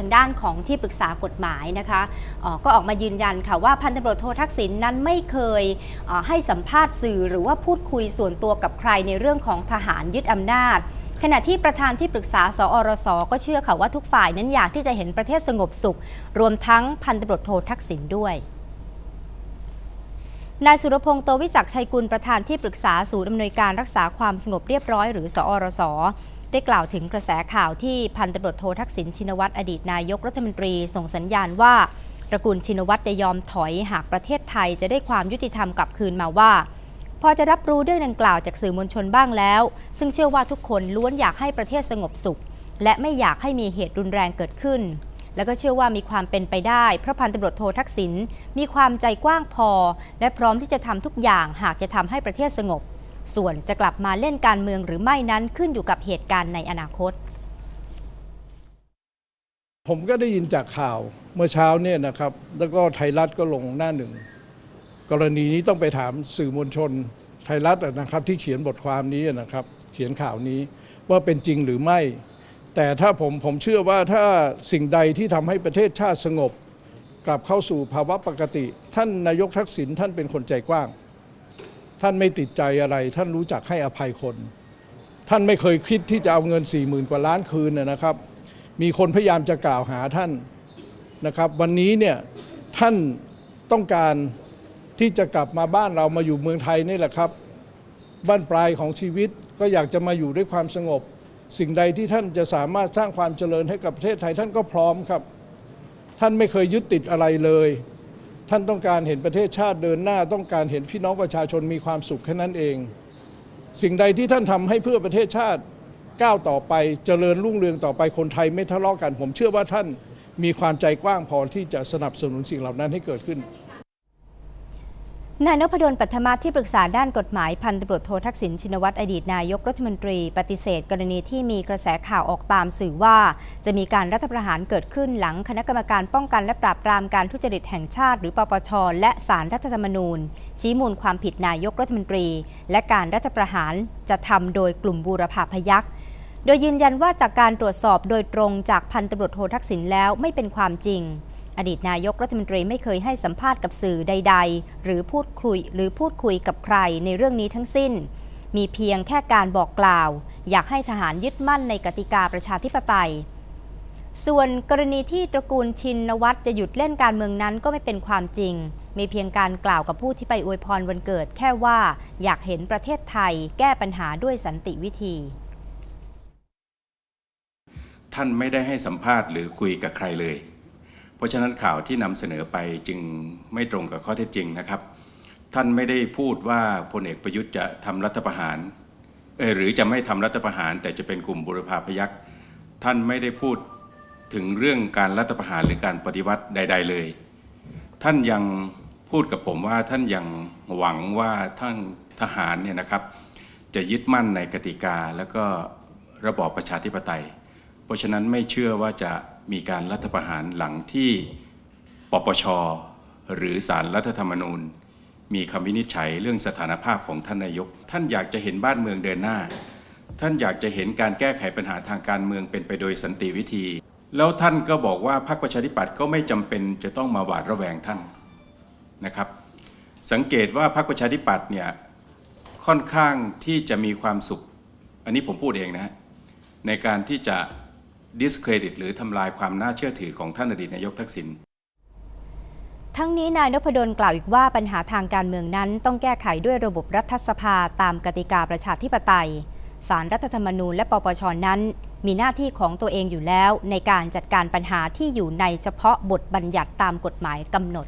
ทางด้านของที่ปรึกษากฎหมายนะคะก็ออกมายืนยันค่ะว่าพันตำรวจโททักษิณนั้นไม่เคยให้สัมภาษณ์สื่อหรือว่าพูดคุยส่วนตัวกับใครในเรื่องของทหารยึดอำนาจ ขณะที่ประธานที่ปรึกษา สอรส ก็เชื่อค่ะว่าทุกฝ่ายนั้นอยากที่จะเห็นประเทศสงบสุข รวมทั้งพันตำรวจโททักษิณด้วยนายสุรพงษ์โตวิจักชัยกุลประธานที่ปรึกษาศูนย์อำนวยการรักษาความสงบเรียบร้อย หรือ สอรส ได้กล่าวถึงกระแสข่าวที่พันตำรวจโททักษิณชินวัตรอดีตนายกรัฐมนตรี ส่งสัญญาณว่าตระกูลชินวัตรจะยอมถอยหากประเทศไทยจะได้ความยุติธรรมกลับคืนมาว่า พอจะรับรู้เรื่องดังกล่าวจากสื่อมวลชนบ้างแล้ว ซึ่งเชื่อว่าทุกคนล้วนอยากให้ประเทศสงบสุข และไม่อยากให้มีเหตุรุนแรงเกิดขึ้น แล้วก็เชื่อว่ามีความเป็นไปได้เพราะพันตำรวจโททักษิณมีความใจกว้างพอ และพร้อมที่จะทำทุกอย่างหากจะทำให้ประเทศสงบ ส่วนจะกลับมาเล่นการเมืองหรือไม่นั้นขึ้นอยู่กับเหตุการณ์ในอนาคต ผมก็ได้ยินจากข่าวเมื่อเช้าเนี่ยนะครับ แล้วก็ไทยรัฐก็ลงหน้าหนึ่ง กรณีนี้ต้องไปถามสื่อมวลชนไทยรัฐนะครับ ที่เขียนบทความนี้นะครับ เขียนข่าวนี้ว่าเป็นจริงหรือไม่ แต่ถ้าผมผมเชื่อว่าถ้าสิ่งใดที่ทำให้ประเทศชาติสงบ กลับเข้าสู่ภาวะปกติ ท่านนายกทักษิณท่านเป็นคนใจกว้าง ท่านไม่ติดใจอะไร ท่านรู้จักให้อภัยคน ท่านไม่เคยคิดที่จะเอาเงิน4ี่หมื่นกว่าล้านคืนนะนะครับ มีคนพยายามจะกล่าวหาท่านนะครับ วันนี้เนี่ยท่านต้องการที่จะกลับมาบ้านเรามาอยู่เมืองไทยนี่แหละครับ บ้านปลายของชีวิตก็อยากจะมาอยู่ด้วยความสงบ สิ่งใดที่ท่านจะสามารถสร้างความเจริญให้กับประเทศไทยท่านก็พร้อมครับ ท่านไม่เคยยึดติดอะไรเลย ท่านต้องการเห็นประเทศชาติเดินหน้า ต้องการเห็นพี่น้องประชาชนมีความสุขแค่นั้นเอง สิ่งใดที่ท่านทำให้เพื่อประเทศชาติก้าวต่อไปเจริญรุ่งเรืองต่อไปคนไทยไม่ทะเลาะกัน ผมเชื่อว่าท่านมีความใจกว้างพอที่จะสนับสนุนสิ่งเหล่านั้นให้เกิดขึ้น นายนพดลปัทมาที่ปรึกษาด้านกฎหมายพันตำรวจโททักษิณชินวัตรอดีตนายกรัฐมนตรี ปฏิเสธ กรณีที่มีกระแสข่าวออกตามสื่อว่า จะมีการรัฐประหารเกิดขึ้นหลังคณะกรรมการป้องกันและปราบปรามการทุจริตแห่งชาติ หรือปปช และสารรัฐธรรมนูญ ชี้มูลความผิดนายกรัฐมนตรี และการรัฐประหารจะทำโดยกลุ่มบูรพาพยักษ์โดยยืนยันว่าจากการตรวจสอบโดยตรงจากพันตำรวจโททักษิณแล้วไม่เป็นความจริง อดีตนายกรัฐมนตรีไม่เคยให้สัมภาษณ์กับสื่อใด ๆ หรือพูดคุยหรือพูดคุยกับใครในเรื่องนี้ทั้งสิ้น มีเพียงแค่การบอกกล่าว อยากให้ทหารยึดมั่นในกติกาประชาธิปไตย ส่วนกรณีที่ตระกูลชินวัตรจะหยุดเล่นการเมืองนั้นก็ไม่เป็นความจริง มีเพียงการกล่าวกับผู้ที่ไปอวยพรวันเกิด แค่ว่าอยากเห็นประเทศไทย แก้ปัญหาด้วยสันติวิธีท่านไม่ได้ให้สัมภาษณ์หรือคุยกับใครเลย เพราะฉะนั้นข่าวที่นำเสนอไปจึงไม่ตรงกับข้อเท็จจริงนะครับ ท่านไม่ได้พูดว่าพลเอกประยุทธ์จะทำรัฐประหารหรือจะไม่ทำรัฐประหาร แต่จะเป็นกลุ่มบุรพาพยักษ์ท่านไม่ได้พูดถึงเรื่องการรัฐประหารหรือการปฏิวัติใด ๆ เลย ท่านยังพูดกับผมว่าท่านยังหวังว่าท่านทหารเนี่ยนะครับ จะยึดมั่นในกติกาแล้วก็ระบอบประชาธิปไตย เพราะฉะนั้นไม่เชื่อว่าจะ มีการรัฐประหารหลังที่ปปช หรือสารรัฐธรรมนูญ มีคำวินิจฉัยเรื่องสถานภาพของท่านนายก ท่านอยากจะเห็นบ้านเมืองเดินหน้า ท่านอยากจะเห็นการแก้ไขปัญหาทางการเมืองเป็นไปโดยสันติวิธี แล้วท่านก็บอกว่าพรรคประชาธิปัตย์ก็ไม่จำเป็นจะต้องมาหวาดระแวงท่านนะครับ สังเกตว่าพรรคประชาธิปัตย์เนี่ยค่อนข้างที่จะมีความสุข อันนี้ผมพูดเองนะในการที่จะ ดิสเครดิต หรือทำลายความน่าเชื่อถือของท่านอดีตนายกทักษิณทั้งนี้นายนพดลกล่าวอีกว่าปัญหาทางการเมืองนั้นต้องแก้ไขด้วยระบบรัฐสภาตามกติกาประชาธิปไตย สารรัฐธรรมนูญและปปชนั้น มีหน้าที่ของตัวเองอยู่แล้ว ในการจัดการปัญหาที่อยู่ในเฉพาะบทบัญญัติตามกฎหมายกำหนด